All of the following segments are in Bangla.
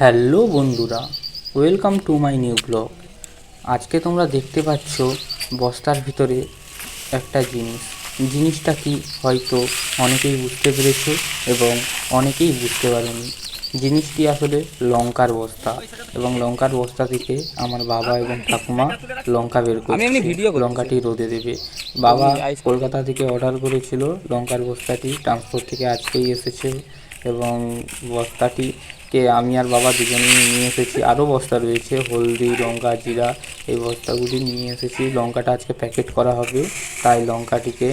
হ্যালো বন্ধুরা welcome to my new blog. আজকে তোমরা দেখতে পাচ্ছ বস্তার ভিতরে একটা জিনিস। জিনিসটা কি হয়তো অনেকেই বুঝতে পেরেছ এবং অনেকেই বুঝতে পারেনি। জিনিসটি আসলে লঙ্কার বস্তা এবং লঙ্কার বস্তা থেকে আমার বাবা এবং ঠাকুমা লঙ্কা বের করছে। ভিডিও। লঙ্কাটি রোদে দেবে। বাবা কলকাতা থেকে অর্ডার করেছিল লঙ্কার বস্তাটি ট্রান্সপোর্ট থেকে আজকেই এসেছে এবং বস্তাটিকে আমি আর বাবা দুজনেই নিয়ে এসেছি। আরও বস্তা রয়েছে হলদি লঙ্কা জিরা এই বস্তাগুলি নিয়ে এসেছি। লঙ্কাটা আজকে প্যাকেট করা হবে তাই লঙ্কাটিকে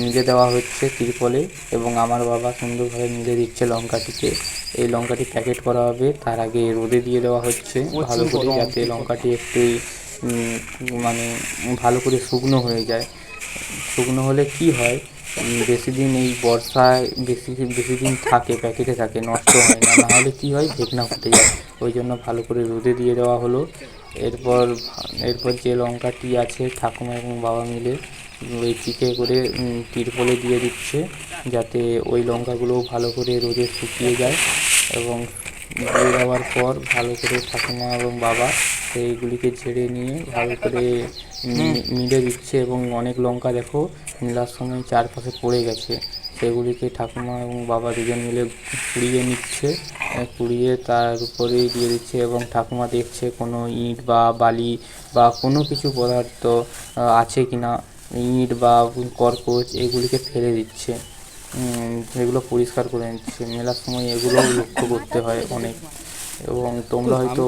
মিলে দেওয়া হচ্ছে তিরপলে এবং আমার বাবা সুন্দরভাবে মিলে দিচ্ছে লঙ্কাটিকে। এই লঙ্কাটি প্যাকেট করা হবে তার আগে রোদে দিয়ে দেওয়া হচ্ছে ভালো করে যাতে লঙ্কাটি একটু মানে ভালো করে শুকনো হয়ে যায়। শুকনো হলে কি হয়? বেশি দিন এই বর্ষায় বেশি বেশি দিন থাকে, প্যাকেটে থাকে, নষ্ট হয় না। নাহলে কি হয় ভেকনা ফুটে যায়। ওই জন্য ভালো করে রোদে দিয়ে দেওয়া হলো। এরপর এরপর যে লঙ্কাটি আছে, ঠাকুমা এবং বাবা মিলে ওই চিকে করে তিরপলে দিয়ে দিচ্ছে, যাতে ওই লঙ্কাগুলো ভালো করে রোদে শুকিয়ে যায় এবং দিয়ে দেওয়ার পর ভালো করে ঠাকুমা এবং বাবা সেইগুলিকে ঝেড়ে নিয়ে ভালো করে মিলে দিচ্ছে এবং অনেক লঙ্কা দেখো মেলার সময় চারপাশে পড়ে গেছে। সেগুলিকে ঠাকুমা এবং বাবা দুজন মিলে কুড়িয়ে নিচ্ছে কুড়িয়ে তার উপরেই দিয়ে দিচ্ছে এবং ঠাকুমা দেখছে কোনো ইট বা বালি বা কোনো কিছু পদার্থ আছে কিনা। ইট বা কর্কচ এগুলিকে ফেলে দিচ্ছে। এগুলো পরিষ্কার করে নিচ্ছে। মেলার সময় এগুলো লক্ষ্য করতে হয় অনেক। এবং তোমরা হয়তো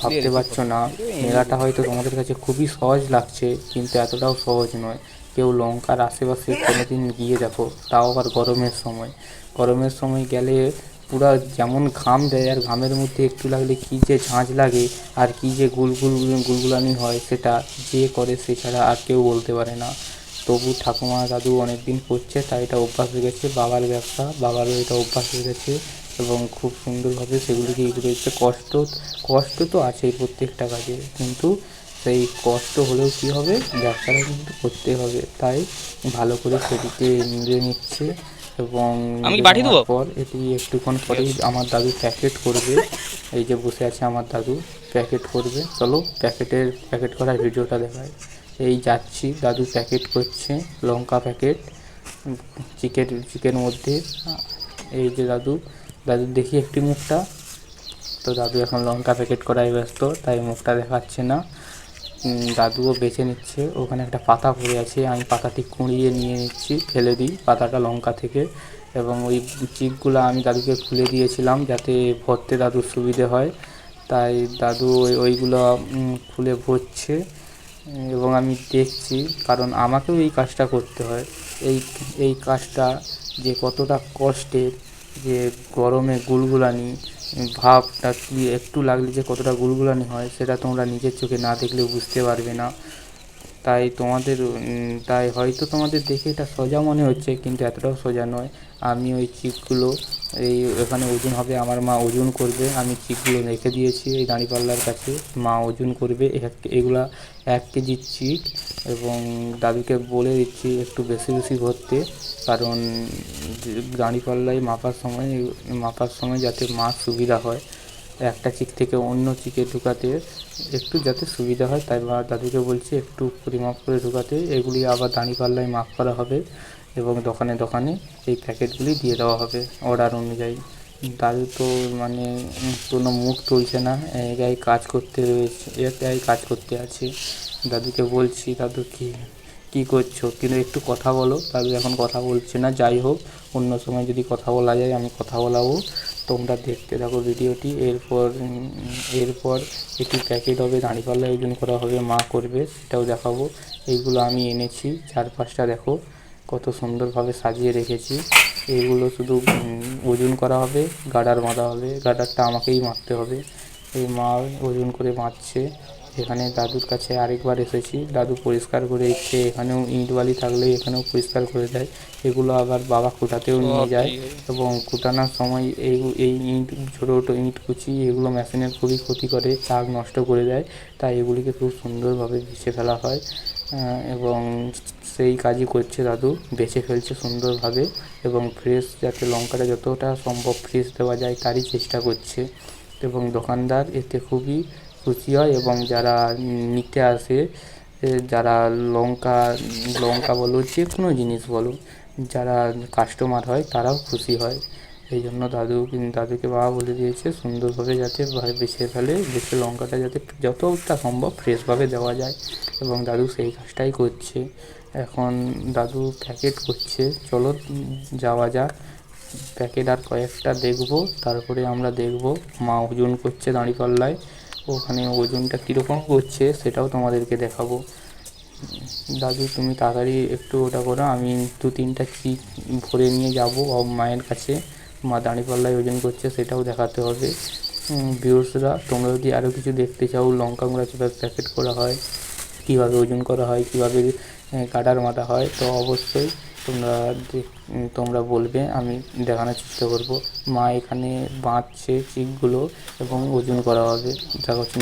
ভাবতে পারছ না, মেলাটা হয়তো তোমাদের কাছে খুবই সহজ লাগছে, কিন্তু এতটাও সহজ নয়। কেউ লঙ্কার আশেপাশে কোনোদিন গিয়ে দেখো, তাও আবার গরমের সময়। গরমের সময় গেলে পুরা যেমন ঘাম দেয়, আর ঘামের মধ্যে একটু লাগলে কী যে ঝাঁঝ লাগে, আর কী যে গুলগুল, গুলগুলানি হয়, সেটা যে করে সে ছাড়া আর কেউ বলতে পারে না। তবু ঠাকুমা দাদু অনেক দিন করছে তাই এটা অভ্যাস হয়ে গেছে বাবার ব্যবসা বাবারও এটা অভ্যাস হয়ে গেছে এবং খুব সুন্দরভাবে সেগুলিকে ই করেছে কষ্ট কষ্ট তো আছেই প্রত্যেকটা কাজে কিন্তু সেই কষ্ট হলেও কী হবে? ব্যবসাটা কিন্তু করতে হবে তাই ভালো করে সেটিকে মিলে নিচ্ছে এবং আমি পাঠিয়ে দেবো? পর এটি একটুক্ষণ পরেই আমার দাদু প্যাকেট করবে এই যে বসে আছে আমার দাদু প্যাকেট করবে। চলো প্যাকেটের প্যাকেট করার ভিডিওটা দেখায় এই যাচ্ছি। দাদু প্যাকেট করছে, লঙ্কা প্যাকেট চিকেন চিকেন মধ্যে। এই যে দাদু দাদু দেখি একটি মুখটা। তো দাদু এখন লঙ্কা প্যাকেট করায় ব্যস্ত, তাই মুখটা দেখাচ্ছে না। দাদুও বেছে নিচ্ছে। ওখানে একটা পাতা পড়ে আছে, আমি পাতাটি কুঁড়িয়ে নিয়ে নিচ্ছি, ফেলে দিই পাতাটা লঙ্কা থেকে। এবং ওই চিকগুলো আমি দাদুকে খুলে দিয়েছিলাম যাতে ভরতে দাদুর সুবিধে হয়। তাই দাদু ওই ওইগুলো খুলে ভরছে। এবং আমি দেখছি, কারণ আমাকেও এই কাজটা করতে হয়। এই এই কাজটা যে কতটা কষ্টের, যে গরমে গুলগুলানি ভাবটা কি একটু লাগলে যে কতটা গুলগুলানি হয়, সেটা তোমরা নিজের চোখে না দেখলেও বুঝতে পারবে না। তাই তোমাদের তাই হয়তো তোমাদের দেখে এটা সোজা মনে হচ্ছে, কিন্তু এতটাও সোজা নয়। আমি ওই চিপগুলো, এই এখানে ওজন হবে, আমার মা ওজন করবে, আমি চিপগুলো রেখে দিয়েছি এই দাঁড়িপাল্লার কাছে। মা ওজন করবে এগুলা এক কেজি চিট এবং দাদুকে বলে দিচ্ছি একটু বেশি বেশি ভরতে, কারণ দাঁড়িপাল্লায় মাপার সময় মাপার সময় যাতে মাছ সুবিধা হয়। একটা চিক থেকে অন্য চিকে ঢুকাতে একটু যাতে সুবিধা হয়, তাই বা দাদুকে বলছি একটু পরিমাপ করে ঢুকাতে। এগুলি আবার দাঁড়িপাল্লায় মাপ করা হবে এবং দোকানে দোকানে এই প্যাকেটগুলি দিয়ে দেওয়া হবে অর্ডার অনুযায়ী। দাদু তো মানে কোনো মুখ তুলছে না জায়গায় কাজ করতে রয়েছে এক জায়গায় কাজ করতে আছে। দাদুকে বলছি, দাদু কি কি করছ? কিন্তু একটু কথা বলো। দাদু এখন কথা বলছে না, যাই হোক, অন্য সময় যদি কথা বলা যায় আমি কথা বলাবো। তোমরা দেখতে থাকো ভিডিওটি। এরপর এরপর এটি প্যাকেট হবে দাঁড়িপাল্লা ওজন করা হবে, মা করবে, সেটাও দেখাবো। এইগুলো আমি এনেছি চার পাঁচটা দেখো, কত সুন্দরভাবে সাজিয়ে রেখেছি। এগুলো শুধু ওজন করা হবে, গাডার বাঁধা হবে, গাডারটা আমাকেই মারতে হবে। এই মা ওজন করে বাঁধছে। এখানে দাদুর কাছে আরেকবার এসেছি। দাদু পরিষ্কার করে দিচ্ছে এখানেও ইট বালি থাকলে এখানেও পরিষ্কার করে দেয়। এগুলো আবার বাবা কুটাতেও নিয়ে যায় এবং কুটানোর সময় এই এই ইট ছোটো ছোটো ইট কুচি এগুলো মেশিনের খুবই ক্ষতি করে চাক নষ্ট করে দেয়। তাই এগুলিকে খুব সুন্দরভাবে বেছে ফেলা হয়। এবং সেই কাজই করছে দাদু। বেছে ফেলছে সুন্দরভাবে এবং ফ্রেশ যাতে লঙ্কাটা যতটা সম্ভব ফ্রেশ দেওয়া যায় তারই চেষ্টা করছে। এবং দোকানদার এতে খুবই খুশি হয় এবং যারা নিতে আসে যারা লঙ্কা লঙ্কা বলো যে কোনো জিনিস বলো, যারা কাস্টমার হয় তারাও খুশি হয়। এই জন্য দাদু, দাদুকে বাবা বলে দিয়েছে, সুন্দরভাবে যাতে বেছে ফেলে, বেছে লঙ্কাটা যাতে যতটা সম্ভব ফ্রেশভাবে দেওয়া যায় এবং দাদু সেই কাজটাই করছে। এখন দাদু প্যাকেট করছে, চলো যাওয়া যাক। প্যাকেট আর কয়েকটা দেখব, তারপরে আমরা দেখব মা ওজন করছে দাঁড়িপাল্লায়। ওখানে ওজনটা কীরকম করছে সেটাও তোমাদেরকে দেখাবো। দাদু, তুমি তাড়াতাড়ি একটু ওটা করো, আমি দু তিনটা চিপ ভরে নিয়ে যাব মায়ের কাছে। মা দাঁড়িপাল্লায় ওজন করছে সেটাও দেখাতে হবে। ভিউসরা তোমরা যদি আরও কিছু দেখতে চাও, লঙ্কা গুঁড়া কীভাবে প্যাকেট করা হয়, কীভাবে ওজন করা হয়, কীভাবে কাটার মাটা হয়, তো অবশ্যই তোমরা তোমরা বলবে, আমি দেখানোর চেষ্টা করব। মা এখানে বাঁধছে চিকগুলো এবং ওজন করা হবে। দেখা নেক্সট